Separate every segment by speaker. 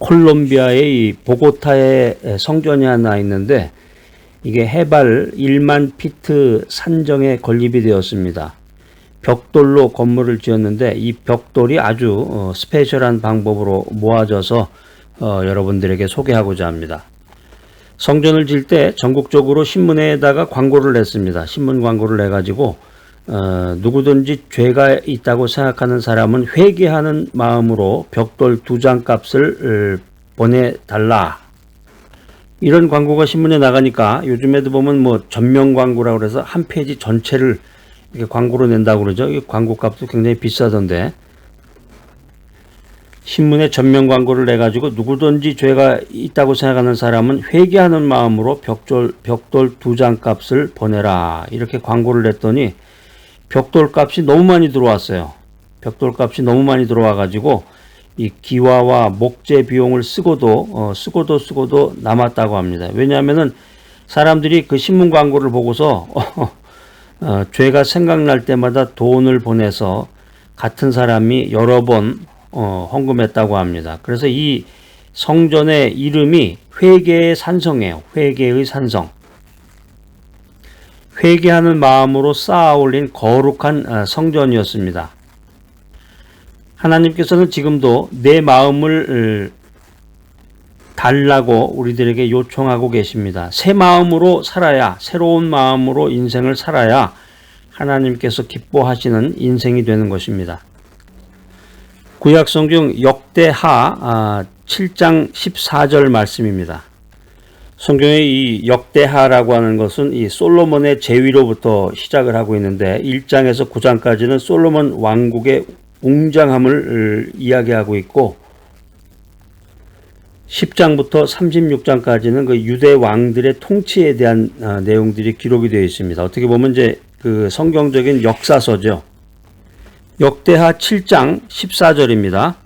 Speaker 1: 콜롬비아의 이 보고타에 성전이 하나 있는데 이게 해발 1만 피트 산정에 건립이 되었습니다. 벽돌로 건물을 지었는데 이 벽돌이 아주 어, 스페셜한 방법으로 모아져서 어, 여러분들에게 소개하고자 합니다. 성전을 질 때 전국적으로 신문에다가 광고를 냈습니다. 신문 광고를 내가지고 어, 누구든지 죄가 있다고 생각하는 사람은 회개하는 마음으로 벽돌 두 장 값을 어, 보내달라. 이런 광고가 신문에 나가니까 요즘에도 보면 뭐 전면 광고라고 그래서 한 페이지 전체를 이렇게 광고로 낸다고 그러죠. 이 광고 값도 굉장히 비싸던데. 신문에 전면 광고를 내가지고 누구든지 죄가 있다고 생각하는 사람은 회개하는 마음으로 벽돌, 벽돌 두 장 값을 보내라. 이렇게 광고를 냈더니 벽돌 값이 너무 많이 들어왔어요. 벽돌 값이 너무 많이 들어와 가지고 이 기와와 목재 비용을 쓰고도 어, 쓰고도 쓰고도 남았다고 합니다. 왜냐하면은 사람들이 그 신문 광고를 보고서 어, 죄가 생각날 때마다 돈을 보내서 같은 사람이 여러 번 어, 헌금했다고 합니다. 그래서 이 성전의 이름이 회개의 산성이에요. 회개의 산성. 회개하는 마음으로 쌓아 올린 거룩한 어, 성전이었습니다. 하나님께서는 지금도 내 마음을 달라고 우리들에게 요청하고 계십니다. 새 마음으로 살아야, 새로운 마음으로 인생을 살아야 하나님께서 기뻐하시는 인생이 되는 것입니다. 구약성경 역대하 7장 아, 14절 말씀입니다. 성경의 이 역대하라고 하는 것은 이 솔로몬의 제위로부터 시작을 하고 있는데 1장에서 9장까지는 솔로몬 왕국의 웅장함을 이야기하고 있고 10장부터 36장까지는 그 유대 왕들의 통치에 대한 아, 내용들이 기록이 되어 있습니다. 어떻게 보면 이제 그 성경적인 역사서죠. 역대하 7장 14절입니다.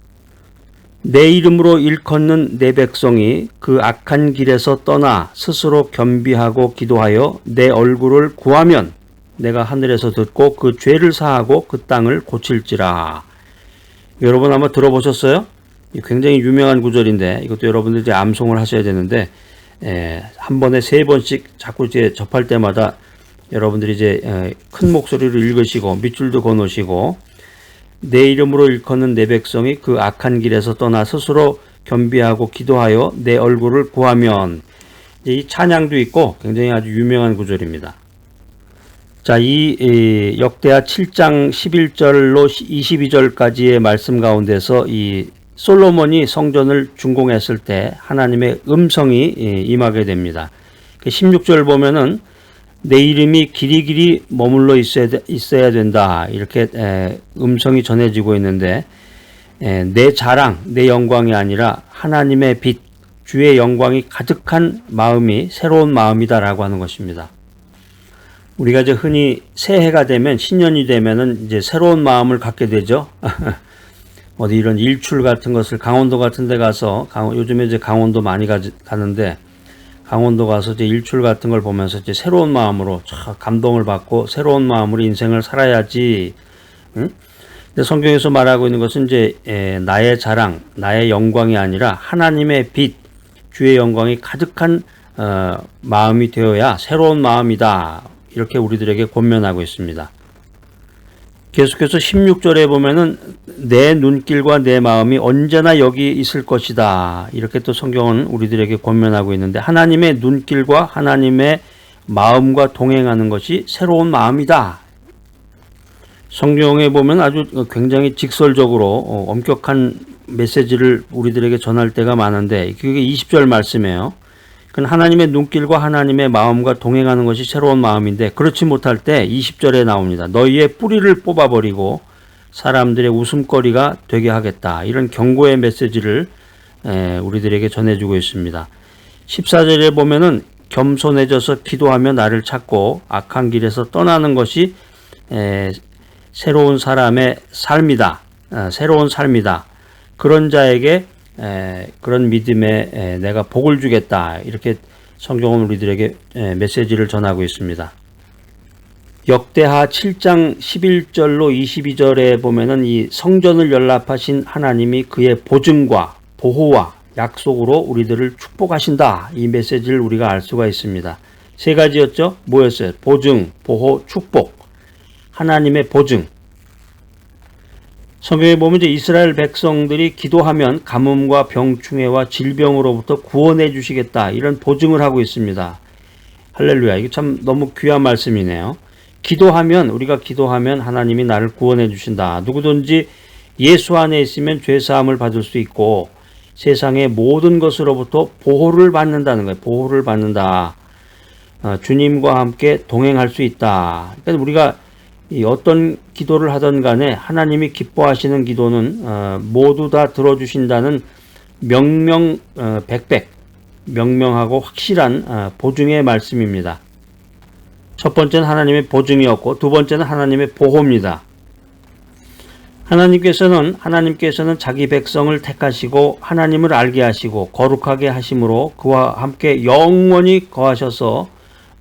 Speaker 1: 내 이름으로 일컫는 내 백성이 그 악한 길에서 떠나 스스로 겸비하고 기도하여 내 얼굴을 구하면 내가 하늘에서 듣고 그 죄를 사하고 그 땅을 고칠지라. 여러분 아마 들어보셨어요? 굉장히 유명한 구절인데 이것도 여러분들 이제 암송을 하셔야 되는데 에, 한 번에 세 번씩 자꾸 이제 접할 때마다 여러분들이 이제 에, 큰 목소리로 읽으시고 밑줄도 거놓으시고 내 이름으로 일컫는 내 백성이 그 악한 길에서 떠나 스스로 겸비하고 기도하여 내 얼굴을 구하면 이 찬양도 있고 굉장히 아주 유명한 구절입니다. 자, 이 역대하 7장 11절로 22절까지의 말씀 가운데서 이 솔로몬이 성전을 준공했을 때 하나님의 음성이 임하게 됩니다. 16절 그 보면은 내 이름이 길이 길이 머물러 있어야, 된다. 이렇게 음성이 전해지고 있는데 내 자랑, 내 영광이 아니라 하나님의 빛, 주의 영광이 가득한 마음이 새로운 마음이다라고 하는 것입니다. 우리가 이제 흔히 새해가 되면 신년이 되면은 이제 새로운 마음을 갖게 되죠. 어디 이런 일출 같은 것을 강원도 같은 데 가서 요즘에 이제 강원도 많이 가, 가는데 강원도 가서 이제 일출 같은 걸 보면서 이제 새로운 마음으로 감동을 받고 새로운 마음으로 인생을 살아야지. 응? 근데 성경에서 말하고 있는 것은 이제 에, 나의 자랑, 나의 영광이 아니라 하나님의 빛, 주의 영광이 가득한 어, 마음이 되어야 새로운 마음이다. 이렇게 우리들에게 권면하고 있습니다. 계속해서 16절에 보면은 내 눈길과 내 마음이 언제나 여기 있을 것이다. 이렇게 또 성경은 우리들에게 권면하고 있는데 하나님의 눈길과 하나님의 마음과 동행하는 것이 새로운 마음이다. 성경에 보면 아주 굉장히 직설적으로 어, 엄격한 메시지를 우리들에게 전할 때가 많은데 그게 20절 말씀이에요. 그건 하나님의 눈길과 하나님의 마음과 동행하는 것이 새로운 마음인데 그렇지 못할 때 20절에 나옵니다. 너희의 뿌리를 뽑아버리고 사람들의 웃음거리가 되게 하겠다. 이런 경고의 메시지를 우리들에게 전해주고 있습니다. 14절에 보면은 겸손해져서 기도하며 나를 찾고 악한 길에서 떠나는 것이 새로운 사람의 삶이다. 어, 새로운 삶이다. 그런 자에게 에, 그런 믿음에 에, 내가 복을 주겠다. 이렇게 성경은 우리들에게 에, 메시지를 전하고 있습니다. 역대하 7장 11절로 22절에 보면은 이 성전을 연락하신 하나님이 그의 보증과 보호와 약속으로 우리들을 축복하신다. 이 메시지를 우리가 알 수가 있습니다. 세 가지였죠? 뭐였어요? 보증, 보호, 축복. 하나님의 보증. 성경에 보면 이제 이스라엘 백성들이 기도하면 가뭄과 병충해와 질병으로부터 구원해 주시겠다. 이런 보증을 하고 있습니다. 할렐루야. 이게 참 너무 귀한 말씀이네요. 기도하면 우리가 기도하면 하나님이 나를 구원해 주신다. 누구든지 예수 안에 있으면 죄 사함을 받을 수 있고 세상의 모든 것으로부터 보호를 받는다는 거예요. 보호를 받는다. 어, 주님과 함께 동행할 수 있다. 그러니까 우리가 이 어떤 기도를 하던 간에 하나님이 기뻐하시는 기도는 어, 모두 다 들어주신다는 명명 어, 백백 명명하고 확실한 어, 보증의 말씀입니다. 첫 번째는 하나님의 보증이었고 두 번째는 하나님의 보호입니다. 하나님께서는 하나님께서는 자기 백성을 택하시고 하나님을 알게 하시고 거룩하게 하심으로 그와 함께 영원히 거하셔서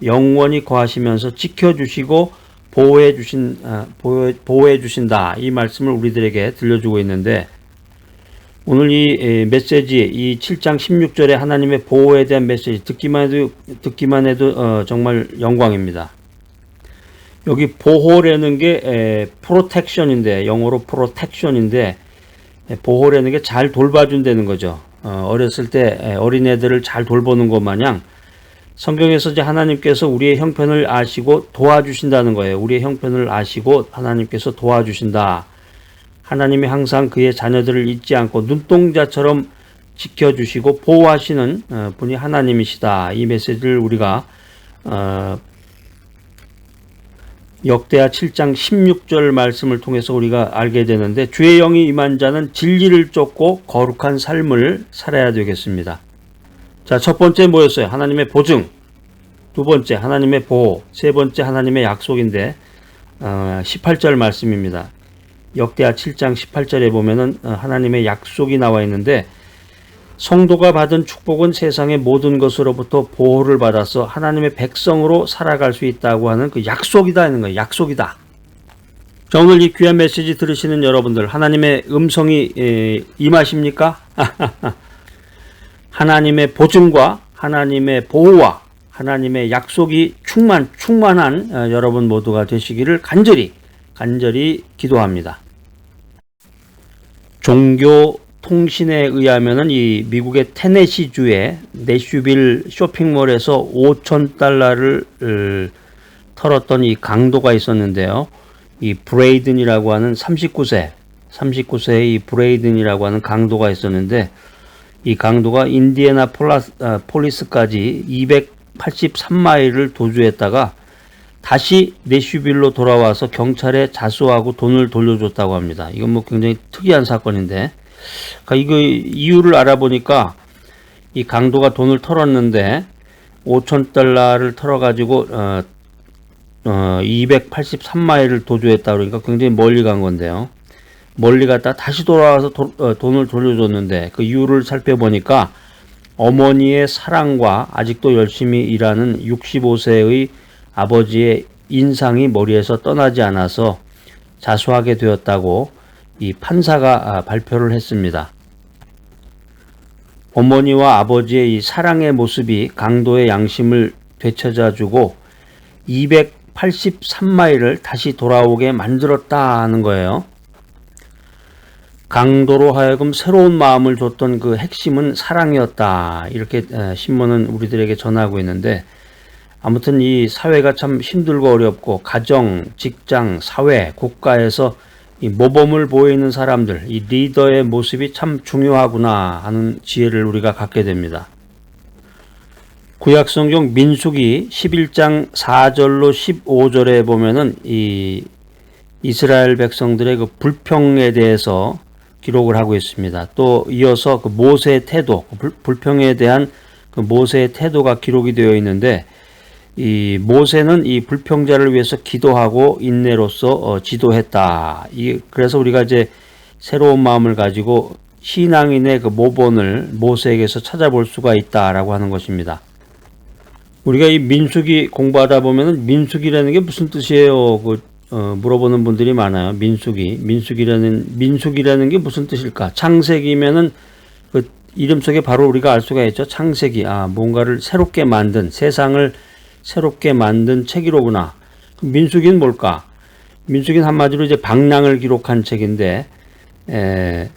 Speaker 1: 영원히 거하시면서 지켜주시고 보호해 주신 아, 보호, 보호 해 주신다 이 말씀을 우리들에게 들려주고 있는데 오늘 이 에, 메시지 이 7장 16절에 하나님의 보호에 대한 메시지 듣기만 해도 듣기만 해도 어, 정말 영광입니다. 여기 보호라는 게 에, 프로텍션인데 영어로 프로텍션인데 에, 보호라는 게 잘 돌봐준다는 거죠. 어, 어렸을 때 에, 어린애들을 잘 돌보는 것 마냥 성경에서 이제 하나님께서 우리의 형편을 아시고 도와주신다는 거예요. 우리의 형편을 아시고 하나님께서 도와주신다. 하나님이 항상 그의 자녀들을 잊지 않고 눈동자처럼 지켜주시고 보호하시는 어, 분이 하나님이시다. 이 메시지를 우리가 어, 역대하 7장 16절 말씀을 통해서 우리가 알게 되는데 주의 영이 임한 자는 진리를 쫓고 거룩한 삶을 살아야 되겠습니다. 자, 첫 번째 뭐였어요? 하나님의 보증. 두 번째 하나님의 보호. 세 번째 하나님의 약속인데 어, 18절 말씀입니다. 역대하 7장 18절에 보면은 어, 하나님의 약속이 나와 있는데 성도가 받은 축복은 세상의 모든 것으로부터 보호를 받아서 하나님의 백성으로 살아갈 수 있다고 하는 그 약속이다 하는 거예요. 약속이다. 자, 오늘 이 귀한 메시지 들으시는 여러분들 하나님의 음성이 에, 임하십니까? 하나님의 보증과 하나님의 보호와 하나님의 약속이 충만 충만한 어, 여러분 모두가 되시기를 간절히 간절히 기도합니다. 종교 통신에 의하면은 이 미국의 테네시 주의 내슈빌 쇼핑몰에서 5천 달러를 을, 털었던 이 강도가 있었는데요. 이 브레이든이라고 하는 39세 39세의 이 브레이든이라고 하는 강도가 있었는데 이 강도가 인디애나 아, 폴리스까지 283마일을 도주했다가 다시 내슈빌로 돌아와서 경찰에 자수하고 돈을 돌려줬다고 합니다. 이건 뭐 굉장히 특이한 사건인데, 그러니까 이거 이유를 알아보니까 이 강도가 돈을 털었는데 5천 달러를 털어가지고 어, 어, 283마일을 도주했다 그러니까 굉장히 멀리 간 건데요. 멀리 갔다 다시 돌아와서 도, 어, 돈을 돌려줬는데 그 이유를 살펴보니까 어머니의 사랑과 아직도 열심히 일하는 65세의 아버지의 인상이 머리에서 떠나지 않아서 자수하게 되었다고 이 판사가 아, 발표를 했습니다. 어머니와 아버지의 이 사랑의 모습이 강도의 양심을 되찾아주고 283마일을 다시 돌아오게 만들었다는 거예요. 강도로 하여금 새로운 마음을 줬던 그 핵심은 사랑이었다. 이렇게 신문은 우리들에게 전하고 있는데 아무튼 이 사회가 참 힘들고 어렵고 가정, 직장, 사회, 국가에서 이 모범을 보이는 사람들, 이 리더의 모습이 참 중요하구나 하는 지혜를 우리가 갖게 됩니다. 구약 성경 민수기 11장 4절로 15절에 보면은 이 이스라엘 백성들의 그 불평에 대해서 기록을 하고 있습니다. 또 이어서 그 모세의 태도, 그 불평에 대한 그 모세의 태도가 기록이 되어 있는데 이 모세는 이 불평자를 위해서 기도하고 인내로서 어, 지도했다. 이 그래서 우리가 이제 새로운 마음을 가지고 신앙인의 그 모본을 모세에게서 찾아볼 수가 있다라고 하는 것입니다. 우리가 이 민수기 공부하다 보면은 민수기라는 게 무슨 뜻이에요? 그 어, 물어보는 분들이 많아요. 민수기, 민수기라는 민수기라는 게 무슨 뜻일까? 창세기면은 그 이름 속에 바로 우리가 알 수가 있죠. 창세기. 아, 뭔가를 새롭게 만든, 세상을 새롭게 만든 책이로구나. 민수기는 뭘까? 민수기는 한마디로 이제 방랑을 기록한 책인데, 에,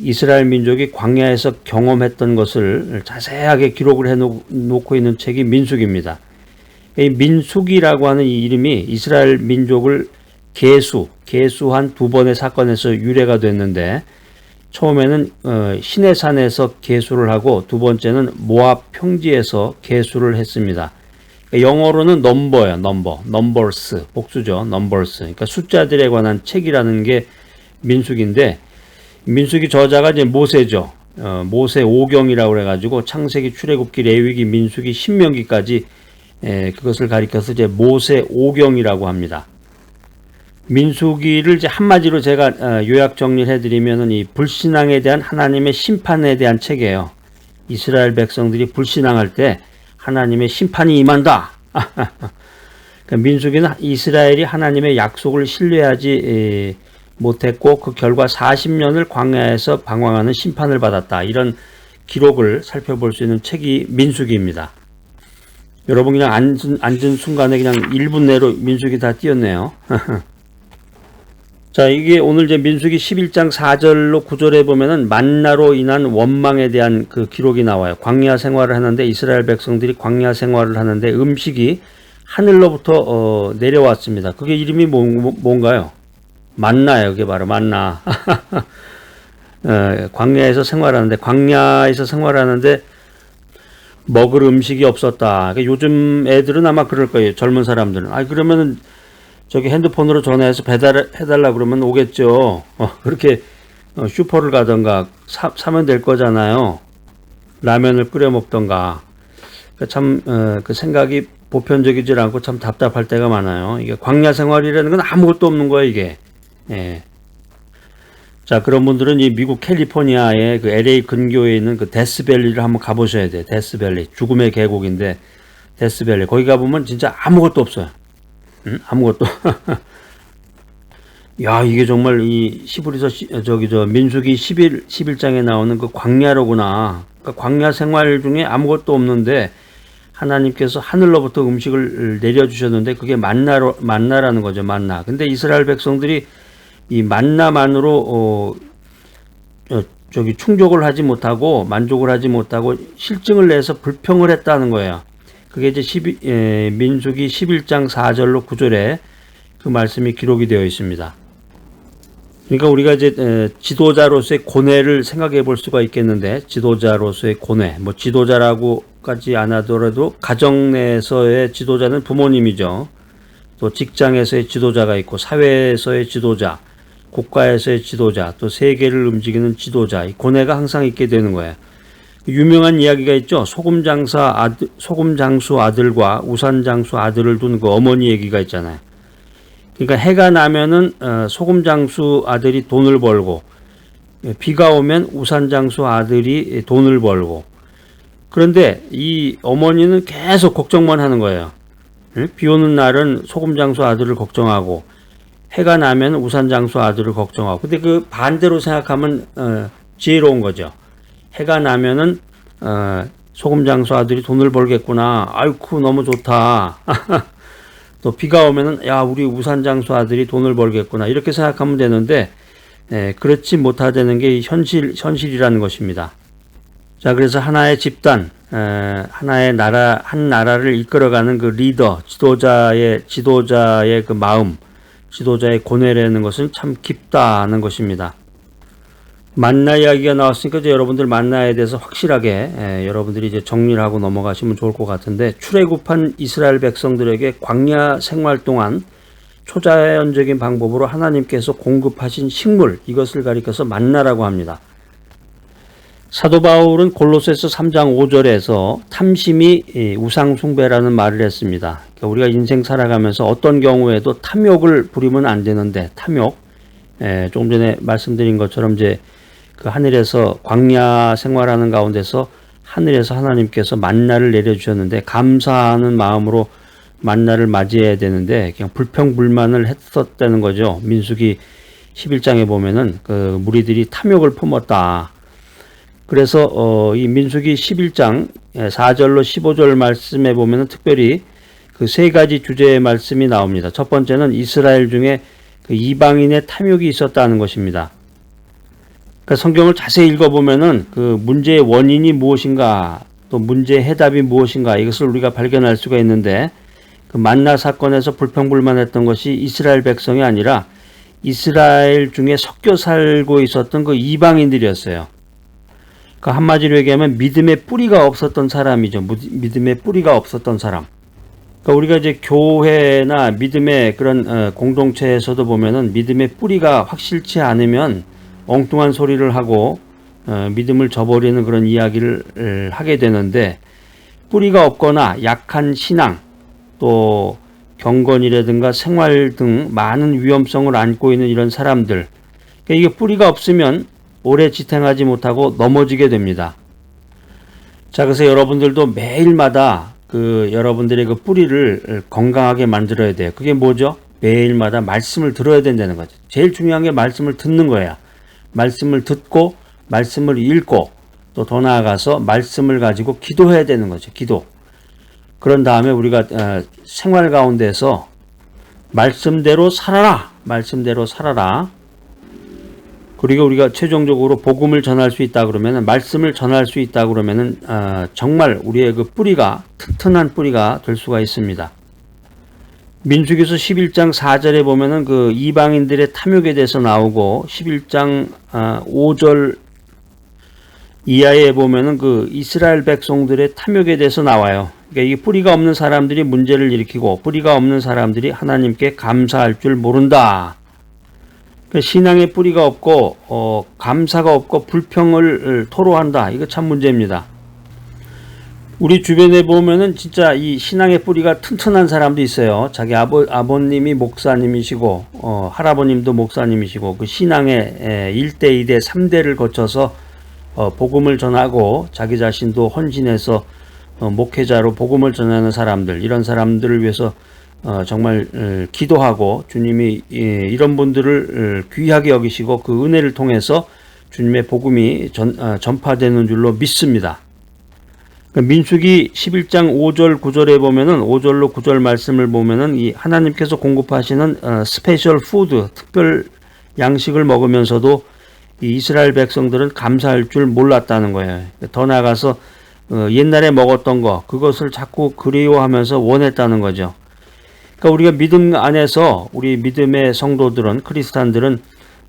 Speaker 1: 이스라엘 민족이 광야에서 경험했던 것을 자세하게 기록을 해 놓고 있는 책이 민수기입니다. 이 민수기라고 하는 이 이름이 이스라엘 민족을 계수, 계수한 두 번의 사건에서 유래가 됐는데 처음에는 어, 시내산에서 계수를 하고 두 번째는 모압 평지에서 계수를 했습니다. 그러니까 영어로는 넘버예요, 넘버, 넘버스, 복수죠, 넘버스. 그러니까 숫자들에 관한 책이라는 게 민수기인데 민수기 저자가 이제 모세죠. 어, 모세 오경이라고 그래 가지고 창세기, 출애굽기, 레위기, 민수기, 신명기까지 에, 그것을 가리켜서 이제 모세 오경이라고 합니다. 민수기를 이제 한마디로 제가 어, 요약 정리를 해드리면은 이 불신앙에 대한 하나님의 심판에 대한 책이에요. 이스라엘 백성들이 불신앙할 때 하나님의 심판이 임한다. 그러니까 민수기는 이스라엘이 하나님의 약속을 신뢰하지 못했고 그 결과 40년을 광야에서 방황하는 심판을 받았다. 이런 기록을 살펴볼 수 있는 책이 민수기입니다. 여러분 그냥 앉은, 앉은 순간에 그냥 1분 내로 민수기 다 띄었네요. 자, 이게 오늘 이제 민수기 11장 4절로 9절에 보면은 만나로 인한 원망에 대한 그 기록이 나와요. 광야 생활을 하는데 이스라엘 백성들이 광야 생활을 하는데 음식이 하늘로부터 어, 내려왔습니다. 그게 이름이 뭐, 뭐, 뭔가요? 만나요. 그게 바로 만나. 어, 광야에서 생활하는데 광야에서 생활하는데 먹을 음식이 없었다. 그러니까 요즘 애들은 아마 그럴 거예요. 젊은 사람들은. 아 그러면은 저기 핸드폰으로 전화해서 배달 해달라 그러면 오겠죠. 어, 그렇게 어, 슈퍼를 가던가 사, 사면 될 거잖아요. 라면을 끓여 먹던가. 그러니까 참그 어, 생각이 보편적이질 않고 참 답답할 때가 많아요. 이게 광야 생활이라는 건 아무것도 없는 거예요, 이게. 예. 자, 그런 분들은 이 미국 캘리포니아의 그 LA 근교에 있는 그 데스밸리를 한번 가보셔야 돼요. 데스밸리. 죽음의 계곡인데, 데스밸리. 거기 가보면 진짜 아무것도 없어요. 응? 아무것도. 야, 이게 정말 이 시브리서, 시, 저기, 저, 민수기 11, 11장에 나오는 그 광야로구나. 그러니까 광야 생활 중에 아무것도 없는데, 하나님께서 하늘로부터 음식을 내려주셨는데, 그게 만나로, 만나라는 거죠, 만나. 근데 이스라엘 백성들이 이 만나만으로 어, 어, 저기 충족을 하지 못하고 만족을 하지 못하고 실증을 내서 불평을 했다는 거예요. 그게 이제 12, 에, 민수기 11장 4절로 9절에 그 말씀이 기록이 되어 있습니다. 그러니까 우리가 이제 에, 지도자로서의 고뇌를 생각해 볼 수가 있겠는데 지도자로서의 고뇌, 뭐 지도자라고까지 안 하더라도 가정 내에서의 지도자는 부모님이죠. 또 직장에서의 지도자가 있고 사회에서의 지도자, 국가에서의 지도자, 또 세계를 움직이는 지도자, 이 고뇌가 항상 있게 되는 거예요. 유명한 이야기가 있죠. 소금 장사 아들, 소금 장수 아들과 우산 장수 아들을 둔 그 어머니 얘기가 있잖아요. 그러니까 해가 나면은 어, 소금 장수 아들이 돈을 벌고 비가 오면 우산 장수 아들이 돈을 벌고 그런데 이 어머니는 계속 걱정만 하는 거예요. 비 오는 날은 소금 장수 아들을 걱정하고 해가 나면 우산 장수 아들을 걱정하고 근데 그 반대로 생각하면 어, 지혜로운 거죠. 해가 나면은 어, 소금 장수 아들이 돈을 벌겠구나. 아이쿠 너무 좋다. 또 비가 오면은 야 우리 우산 장수 아들이 돈을 벌겠구나 이렇게 생각하면 되는데 예, 그렇지 못하다는 게 현실 현실이라는 것입니다. 자 그래서 하나의 집단 에, 하나의 나라 한 나라를 이끌어가는 그 리더 지도자의 지도자의 그 마음 지도자의 고뇌라는 것은 참 깊다는 것입니다. 만나 이야기가 나왔으니까 이제 여러분들 만나에 대해서 확실하게 예, 여러분들이 이제 정리를 하고 넘어가시면 좋을 것 같은데 출애굽한 이스라엘 백성들에게 광야 생활 동안 초자연적인 방법으로 하나님께서 공급하신 식물 이것을 가리켜서 만나라고 합니다. 사도 바울은 골로새서 3장 5절에서 탐심이 우상 숭배라는 말을 했습니다. 그러니까 우리가 인생 살아가면서 어떤 경우에도 탐욕을 부리면 안 되는데 탐욕 에, 조금 전에 말씀드린 것처럼 이제 그 하늘에서 광야 생활하는 가운데서 하늘에서 하나님께서 만나를 내려주셨는데 감사하는 마음으로 만나를 맞이해야 되는데 그냥 불평불만을 했었다는 거죠. 민수기 11장에 보면은 그 무리들이 탐욕을 품었다. 그래서 어, 이 민수기 11장 4절로 15절 말씀에 보면은 특별히 그 세 가지 주제의 말씀이 나옵니다. 첫 번째는 이스라엘 중에 그 이방인의 탐욕이 있었다는 것입니다. 그러니까 성경을 자세히 읽어보면은 그 문제의 원인이 무엇인가 또 문제의 해답이 무엇인가 이것을 우리가 발견할 수가 있는데 그 만나 사건에서 불평불만했던 것이 이스라엘 백성이 아니라 이스라엘 중에 섞여 살고 있었던 그 이방인들이었어요. 그 한마디로 얘기하면 믿음의 뿌리가 없었던 사람이죠. 믿음의 뿌리가 없었던 사람. 그러니까 우리가 이제 교회나 믿음의 그런 어, 공동체에서도 보면은 믿음의 뿌리가 확실치 않으면 엉뚱한 소리를 하고 어, 믿음을 저버리는 그런 이야기를 하게 되는데 뿌리가 없거나 약한 신앙 또 경건이라든가 생활 등 많은 위험성을 안고 있는 이런 사람들 그러니까 이게 뿌리가 없으면 오래 지탱하지 못하고 넘어지게 됩니다. 자 그래서 여러분들도 매일마다 그 여러분들의 그 뿌리를 건강하게 만들어야 돼요. 그게 뭐죠? 매일마다 말씀을 들어야 된다는 거죠. 제일 중요한 게 말씀을 듣는 거야. 말씀을 듣고 말씀을 읽고 또 더 나아가서 말씀을 가지고 기도해야 되는 거죠. 기도. 그런 다음에 우리가 어, 생활 가운데서 말씀대로 살아라. 말씀대로 살아라. 그리고 우리가 최종적으로 복음을 전할 수 있다 그러면은 말씀을 전할 수 있다 그러면은 어, 정말 우리의 그 뿌리가 튼튼한 뿌리가 될 수가 있습니다. 민수기서 11장 4절에 보면은 그 이방인들의 탐욕에 대해서 나오고 11장 어, 5절 이하에 보면은 그 이스라엘 백성들의 탐욕에 대해서 나와요. 그러니까 이 뿌리가 없는 사람들이 문제를 일으키고 뿌리가 없는 사람들이 하나님께 감사할 줄 모른다. 그 신앙의 뿌리가 없고 어, 감사가 없고 불평을 토로한다. 이거 참 문제입니다. 우리 주변에 보면은 진짜 이 신앙의 뿌리가 튼튼한 사람도 있어요. 자기 아버 아버님이 목사님이시고 어, 할아버님도 목사님이시고 그 신앙의 1대, 2대, 3대를 거쳐서 어, 복음을 전하고 자기 자신도 헌신해서 어, 목회자로 복음을 전하는 사람들 이런 사람들을 위해서 어, 정말 어, 기도하고 주님이 예, 이런 분들을 어, 귀하게 여기시고 그 은혜를 통해서 주님의 복음이 전, 전파되는 줄로 믿습니다. 그러니까 민수기 11장 5절 9절에 보면은 5절로 9절 말씀을 보면은 이 하나님께서 공급하시는 스페셜 푸드 특별 양식을 먹으면서도 이 이스라엘 백성들은 감사할 줄 몰랐다는 거예요. 더 나아가서 옛날에 먹었던 거 그것을 자꾸 그리워하면서 원했다는 거죠. 그러니까 우리가 믿음 안에서 우리 믿음의 성도들은 크리스탄들은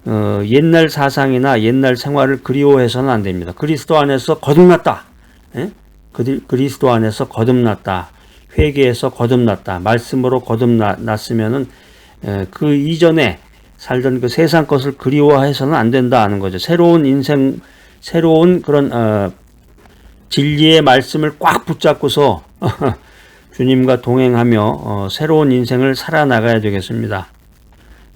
Speaker 1: 어, 옛날 사상이나 옛날 생활을 그리워해서는 안 됩니다. 그리스도 안에서 거듭났다. 예? 그리스도 안에서 거듭났다. 회개에서 거듭났다. 말씀으로 거듭났으면은 그 이전에 살던 그 세상 것을 그리워해서는 안 된다 하는 거죠. 새로운 인생, 새로운 그런 어, 진리의 말씀을 꽉 붙잡고서 주님과 동행하며 어, 새로운 인생을 살아나가야 되겠습니다.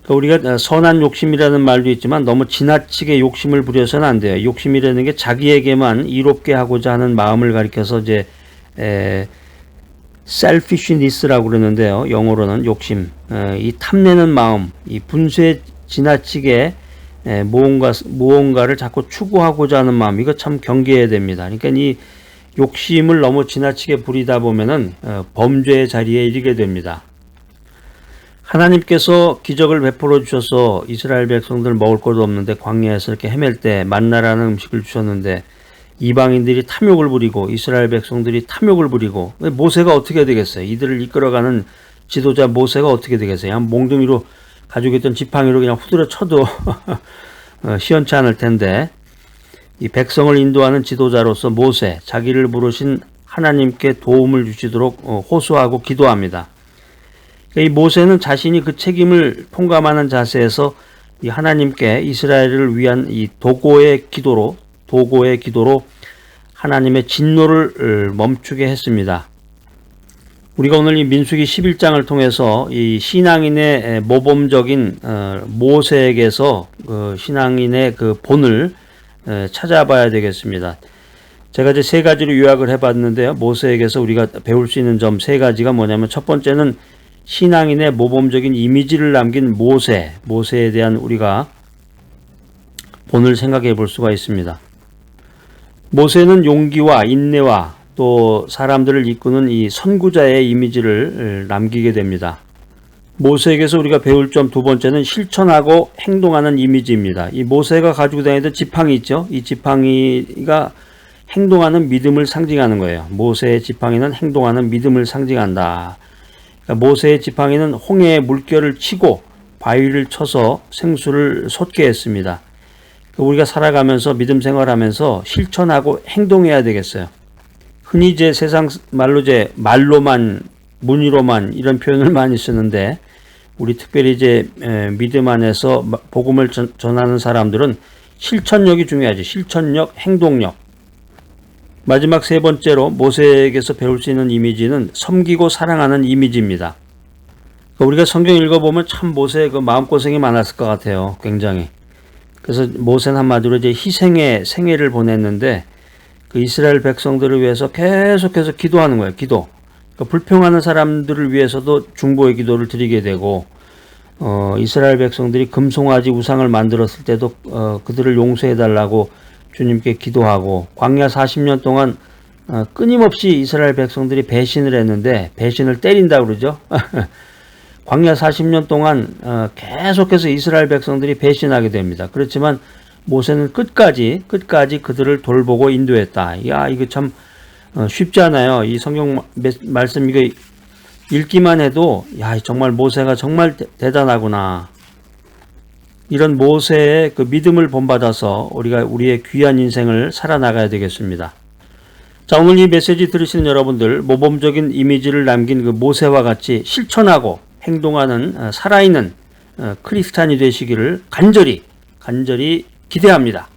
Speaker 1: 우리가 선한 욕심이라는 말도 있지만 너무 지나치게 욕심을 부려서는 안 돼요. 욕심이라는 게 자기에게만 이롭게 하고자 하는 마음을 가리켜서 이제 에, selfishness라고 그러는데요. 영어로는 욕심. 에, 이 탐내는 마음, 이 분수에 지나치게 에, 무언가 무언가를 자꾸 추구하고자 하는 마음 이거 참 경계해야 됩니다. 그러니까 이 욕심을 너무 지나치게 부리다 보면은 어, 범죄의 자리에 이르게 됩니다. 하나님께서 기적을 베풀어 주셔서 이스라엘 백성들 먹을 것도 없는데 광야에서 이렇게 헤맬 때 만나라는 음식을 주셨는데 이방인들이 탐욕을 부리고 이스라엘 백성들이 탐욕을 부리고 모세가 어떻게 되겠어요? 이들을 이끌어가는 지도자 모세가 어떻게 되겠어요? 한 몽둥이로 가지고 있던 지팡이로 그냥 후드려 쳐도 어, 시원치 않을 텐데 이 백성을 인도하는 지도자로서 모세, 자기를 부르신 하나님께 도움을 주시도록 어, 호소하고 기도합니다. 이 모세는 자신이 그 책임을 통감하는 자세에서 이 하나님께 이스라엘을 위한 이 도고의 기도로 도고의 기도로 하나님의 진노를 어, 멈추게 했습니다. 우리가 오늘 이 민수기 11장을 통해서 이 신앙인의 모범적인 어, 모세에게서 그 신앙인의 그 본을 찾아봐야 되겠습니다. 제가 이제 세 가지로 요약을 해봤는데요. 모세에게서 우리가 배울 수 있는 점 세 가지가 뭐냐면 첫 번째는 신앙인의 모범적인 이미지를 남긴 모세, 모세에 대한 우리가 본을 생각해 볼 수가 있습니다. 모세는 용기와 인내와 또 사람들을 이끄는 이 선구자의 이미지를 남기게 됩니다. 모세에게서 우리가 배울 점 두 번째는 실천하고 행동하는 이미지입니다. 이 모세가 가지고 다니던 지팡이 있죠? 이 지팡이가 행동하는 믿음을 상징하는 거예요. 모세의 지팡이는 행동하는 믿음을 상징한다. 그러니까 모세의 지팡이는 홍해의 물결을 치고 바위를 쳐서 생수를 솟게 했습니다. 그러니까 우리가 살아가면서 믿음 생활하면서 실천하고 행동해야 되겠어요. 흔히 이제 세상 말로 이제 말로만 문의로만 이런 표현을 많이 쓰는데 우리 특별히 이제 에, 믿음 안에서 마- 복음을 전- 전하는 사람들은 실천력이 중요하지. 실천력, 행동력. 마지막 세 번째로 모세에게서 배울 수 있는 이미지는 섬기고 사랑하는 이미지입니다. 그러니까 우리가 성경 읽어보면 참 모세의 그 마음고생이 많았을 것 같아요. 굉장히. 그래서 모세는 한마디로 이제 희생의 생애를 보냈는데 그 이스라엘 백성들을 위해서 계속해서 기도하는 거예요. 기도. 그러니까 불평하는 사람들을 위해서도 중보의 기도를 드리게 되고 어, 이스라엘 백성들이 금송아지 우상을 만들었을 때도 어, 그들을 용서해 달라고 주님께 기도하고 광야 40년 동안 어, 끊임없이 이스라엘 백성들이 배신을 했는데 배신을 때린다 그러죠. 광야 40년 동안 어, 계속해서 이스라엘 백성들이 배신하게 됩니다. 그렇지만 모세는 끝까지 끝까지 그들을 돌보고 인도했다. 야 이거 참 어, 쉽지 않아요. 이 성경 말씀 이거 읽기만 해도 야 정말 모세가 정말 대, 대단하구나. 이런 모세의 그 믿음을 본받아서 우리가 우리의 귀한 인생을 살아나가야 되겠습니다. 자, 오늘 이 메시지 들으시는 여러분들, 모범적인 이미지를 남긴 그 모세와 같이 실천하고 행동하는 어, 살아있는 어, 크리스찬이 되시기를 간절히, 간절히 기대합니다.